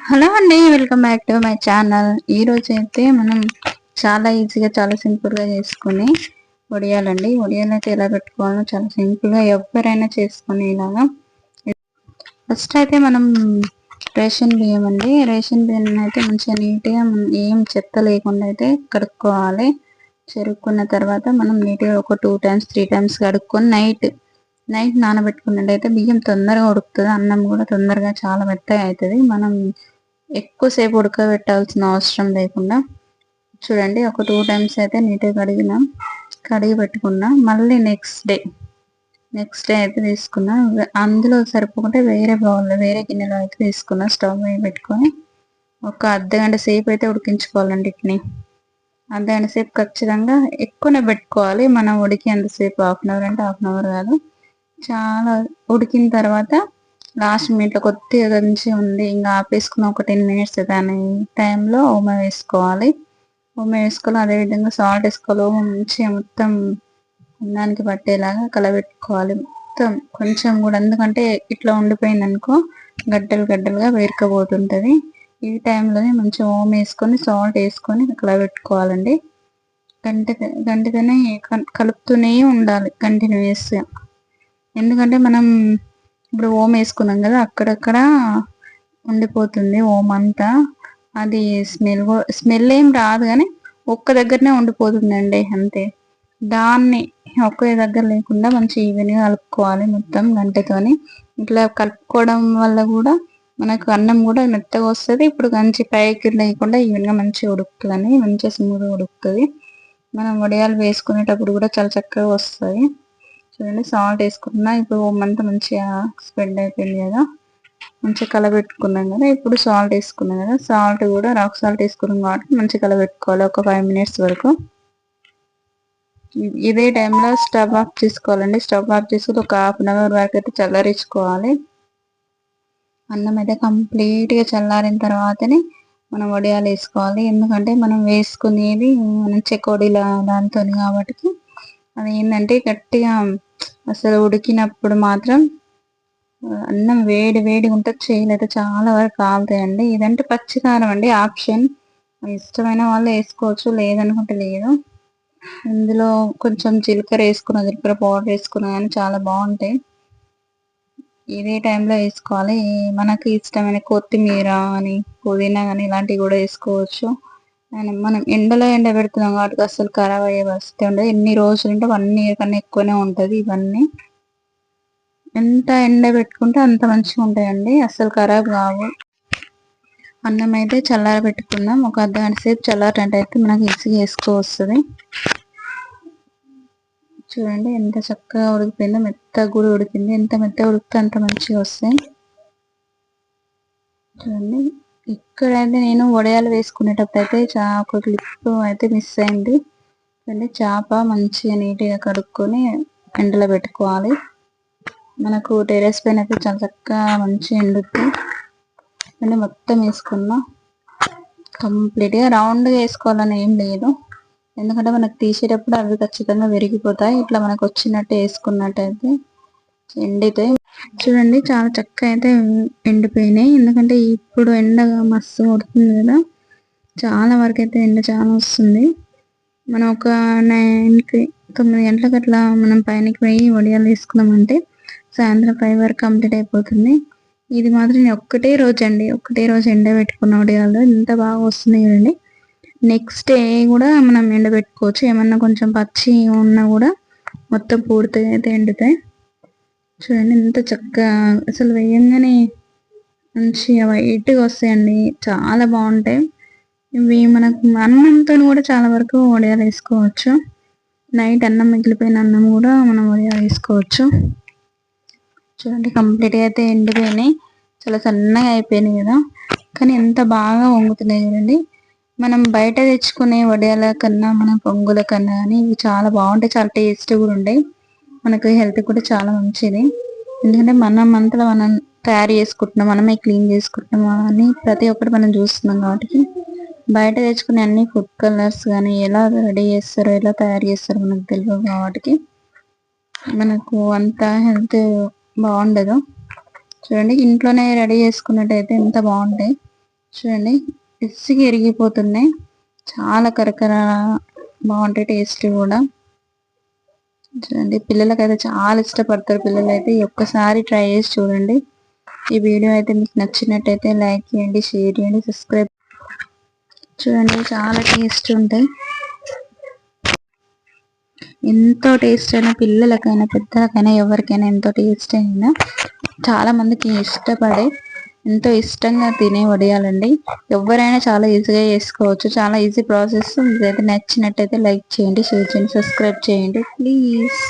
Hello అండి welcome back to my channel. ఈ రోజు అయితే మనం చాలా ఈజీగా చాలా సింపుల్గా చేసుకుని వడియాలండి వడియాలు అయితే ఎలా పెట్టుకోవాలో చాలా సింపుల్గా ఎవరైనా చేసుకుని ఇలాగా ఫస్ట్ అయితే మనం రేషన్ బియ్యం అండి. రేషన్ బియ్యం అయితే మంచిగా నీట్గా ఏం చెత్త లేకుండా అయితే కడుక్కోవాలి. చెరుక్కున్న తర్వాత మనం నీట్గా ఒక టూ టైమ్స్ త్రీ టైమ్స్ కడుక్కొని నైట్ నైట్ నానబెట్టుకున్నట్టయితే బియ్యం తొందరగా ఉడుకుతుంది అన్నం కూడా తొందరగా చాలా మెత్తగా అవుతుంది మనం ఎక్కువసేపు ఉడకబెట్టాల్సిన అవసరం లేకుండా చూడండి ఒక టూ టైమ్స్ అయితే నీట్గా కడిగిన. కడిగి పెట్టుకున్నా మళ్ళీ నెక్స్ట్ డే నెక్స్ట్ డే అయితే తీసుకున్నా. అందులో సరిపోకుంటే వేరే బౌల్లో వేరే గిన్నెలో అయితే తీసుకున్నా స్టవ్ మీద పెట్టుకొని. ఒక అర్ధ గంట సేపు అయితే ఉడికించుకోవాలండి ఇట్ని అర్ధ గంట సేపు ఖచ్చితంగా ఎక్కువనే పెట్టుకోవాలి. మనం ఉడికేంతసేపు హాఫ్ అన్ అవర్ అంటే హాఫ్ అన్ అవర్ కాదు. చాలా ఉడికిన తర్వాత లాస్ట్ మినిట్లో కొద్దిగా దంచి ఉంది. ఇంకా ఆపేసుకున్న ఒక టెన్ మినిట్స్ దాని టైంలో ఉమ వేసుకోవాలి. ఉమ వేసుకోవాలి అదేవిధంగా సాల్ట్ వేసుకోవాలి. మంచిగా మొత్తం అన్నానికి పట్టేలాగా కలబెట్టుకోవాలి. మొత్తం కొంచెం కూడా ఎందుకంటే ఇట్లా ఉండిపోయింది అనుకో గడ్డలు గడ్డలుగా వేరుకపోతుంటది ఈ టైంలోనే మంచిగా ఓమ వేసుకొని సాల్ట్ వేసుకొని కలబెట్టుకోవాలండి. గంట గంటతోనే కలుపుతూనే ఉండాలి. కంటిన్యూస్గా ఎందుకంటే మనం ఇప్పుడు ఓం వేసుకున్నాం కదా అక్కడక్కడ ఉండిపోతుంది ఓం అంతా. అది స్మెల్ స్మెల్ ఏం రాదు కానీ ఒక్క దగ్గరనే ఉండిపోతుందండి అంతే. దాన్ని ఒకే దగ్గర లేకుండా మంచి ఈవెన్గా కలుపుకోవాలి మొత్తం గంటతోని. ఇట్లా కలుపుకోవడం వల్ల కూడా మనకు అన్నం కూడా మెత్తగా వస్తుంది. ఇప్పుడు మంచి పైకి లేకుండా ఈవెన్గా మంచిగా ఉడుకుతుంది మంచిగా స్మూత్గా ఉడుకుతుంది. మనం వడియాలు వేసుకునేటప్పుడు కూడా చాలా చక్కగా వస్తుంది. చూడండి సాల్ట్ వేసుకున్నా ఇప్పుడు అంతా మంచిగా స్ప్రెడ్ అయిపోయింది కదా మంచిగా కలబెట్టుకున్నాం కదా ఇప్పుడు సాల్ట్ వేసుకున్నాం కదా సాల్ట్ కూడా రాక్ సాల్ట్ వేసుకున్నాం కాబట్టి మంచిగా కలబెట్టుకోవాలి ఒక ఫైవ్ మినిట్స్ వరకు. ఇదే టైంలో స్టవ్ ఆఫ్ చేసుకోవాలండి స్టవ్ ఆఫ్ చేసుకుని ఒక హాఫ్ అన్ అవర్ వరకు అయితే చల్లరించుకోవాలి. అన్నం అయితే కంప్లీట్గా చల్లారిన తర్వాతనే మనం వడియాలు వేసుకోవాలి ఎందుకంటే మనం వేసుకునేది మనం చెకోడీల దాంతో కాబట్టి. అది ఏంటంటే గట్టిగా అసలు ఉడికినప్పుడు మాత్రం అన్నం వేడి వేడి ఉంటే చేయలేదు చాలా వరకు కాలుతాయండి. ఇదంటే పచ్చికారం అండి ఆప్షన్. ఇష్టమైన వాళ్ళు వేసుకోవచ్చు లేదనుకుంటే లేదు. ఇందులో కొంచెం జీలకర్ర వేసుకున్న జీలకర్ర పౌడర్ వేసుకున్న కానీ చాలా బాగుంటాయి. ఇదే టైంలో వేసుకోవాలి. మనకు ఇష్టమైన కొత్తిమీర అని పుదీనా కానీ ఇలాంటివి కూడా వేసుకోవచ్చు. మనం ఎండలో ఎండ పెడుతున్నాం కాబట్టి అసలు ఖరాబ్ అయ్యే వస్తే ఉండదు. ఎన్ని రోజులు అంటే వన్ ఇయర్ కన్నా ఎక్కువనే ఉంటుంది ఇవన్నీ. ఎంత ఎండ పెట్టుకుంటే అంత మంచిగా ఉంటాయండి. అసలు ఖరాబ్ కావు. అన్నం అయితే చల్లార పెట్టుకున్నాం. ఒక అర్ధ సేపు చల్లారంటే అయితే మనకి ఈజీగా వేసుకో వస్తుంది. చూడండి ఎంత చక్కగా ఉడికిపోయిందో మెత్తగా కూడా ఉడికింది. ఎంత మెత్తగా ఉడికితే అంత మంచిగా వస్తాయి. చూడండి. ఇక్కడైతే నేను వడియాలు వేసుకునేటప్పుడు అయితే చా ఒక క్లిప్ అయితే మిస్ అయింది. అంటే చేప మంచిగా నీట్గా కడుక్కొని ఎండలో పెట్టుకోవాలి. మనకు టెరెస్ పైన అయితే చాలా చక్కగా మంచిగా ఎండుద్ది. అంటే మొత్తం వేసుకున్నా కంప్లీట్గా రౌండ్గా వేసుకోవాలని ఏం లేదు. ఎందుకంటే మనకు తీసేటప్పుడు అవి ఖచ్చితంగా విరిగిపోతాయి. ఇట్లా మనకు వచ్చినట్టు వేసుకున్నట్టయితే ఎండితే చూడండి చాలా చక్కగా అయితే ఎండిపోయినాయి. ఎందుకంటే ఇప్పుడు ఎండ మస్తు కొడుతుంది కదా. చాలా వరకు అయితే ఎండ చాలా వస్తుంది. మనం ఒక నైన్కి తొమ్మిది గంటలకు అట్లా మనం పైనకి పోయి వడియాలు వేసుకున్నామంటే సాయంత్రం ఫైవ్ వరకు కంప్లీట్ అయిపోతుంది. ఇది మాత్రం నేను ఒక్కటే రోజు అండి ఒక్కటే రోజు ఎండ పెట్టుకున్న వడియాలు. ఇంత బాగా వస్తున్నాయి కదండి నెక్స్ట్ డే కూడా మనం ఎండబెట్టుకోవచ్చు. ఏమన్నా కొంచెం పచ్చి ఉన్నా కూడా మొత్తం పూర్తిగా అయితే ఎండుతాయి. చూడండి ఎంత చక్కగా అసలు వేయంగానే మంచిగా వైట్గా వస్తాయండి. చాలా బాగుంటాయి. ఇవి మనకు అన్నంతో కూడా చాలా వరకు వడియాలు వేసుకోవచ్చు. నైట్ అన్నం మిగిలిపోయిన అన్నం కూడా మనం వడియాలు వేసుకోవచ్చు. చూడండి కంప్లీట్గా అయితే ఎండిపోయినాయి. చాలా సన్నగా అయిపోయినాయి కదా. కానీ ఎంత బాగా వంగుతున్నాయి చూడండి. మనం బయట తెచ్చుకునే వడియాల కన్నా మన పొంగుల కన్నా కానీ ఇవి చాలా బాగుంటాయి. చాలా టేస్ట్ కూడా ఉంటాయి. మనకు హెల్త్ కూడా చాలా మంచిది. ఎందుకంటే మనం అంతలో మనం తయారు చేసుకుంటున్నాం మనమే క్లీన్ చేసుకుంటున్నాం అని ప్రతి ఒక్కటి మనం చూస్తున్నాం కాబట్టి బయట తెచ్చుకునే అన్ని ఫుడ్ కలర్స్ కానీ ఎలా రెడీ చేస్తారో ఎలా తయారు చేస్తారో మనకు తెలియదు కాబట్టి మనకు అంత హెల్త్ బాగుండదు. చూడండి ఇంట్లోనే రెడీ చేసుకున్నట్టయితే ఎంత బాగుంటాయి. చూడండి ఇసుగా ఎరిగిపోతున్నాయి. చాలా కరకర బాగుంటాయి టేస్ట్ కూడా. చూడండి. పిల్లలకైతే చాలా ఇష్టపడతారు పిల్లలు అయితే ఒక్కసారి ట్రై చేసి చూడండి. ఈ వీడియో అయితే మీకు నచ్చినట్టయితే లైక్ చేయండి షేర్ చేయండి సబ్స్క్రైబ్ చూడండి. చాలా టేస్ట్ ఉంటాయి. ఎంతో టేస్ట్ అయినా పిల్లలకైనా పెద్దలకైనా ఎవరికైనా ఎంతో టేస్ట్ అయినా చాలా మందికి ఇష్టపడే ఎంతో ఇష్టంగా తినే వడియాలండి. ఎవరైనా చాలా ఈజీగా చేసుకోవచ్చు. చాలా ఈజీ ప్రాసెస్. మీకైతే నచ్చినట్టయితే లైక్ చేయండి షేర్ చేయండి సబ్స్క్రైబ్ చేయండి. ప్లీజ్.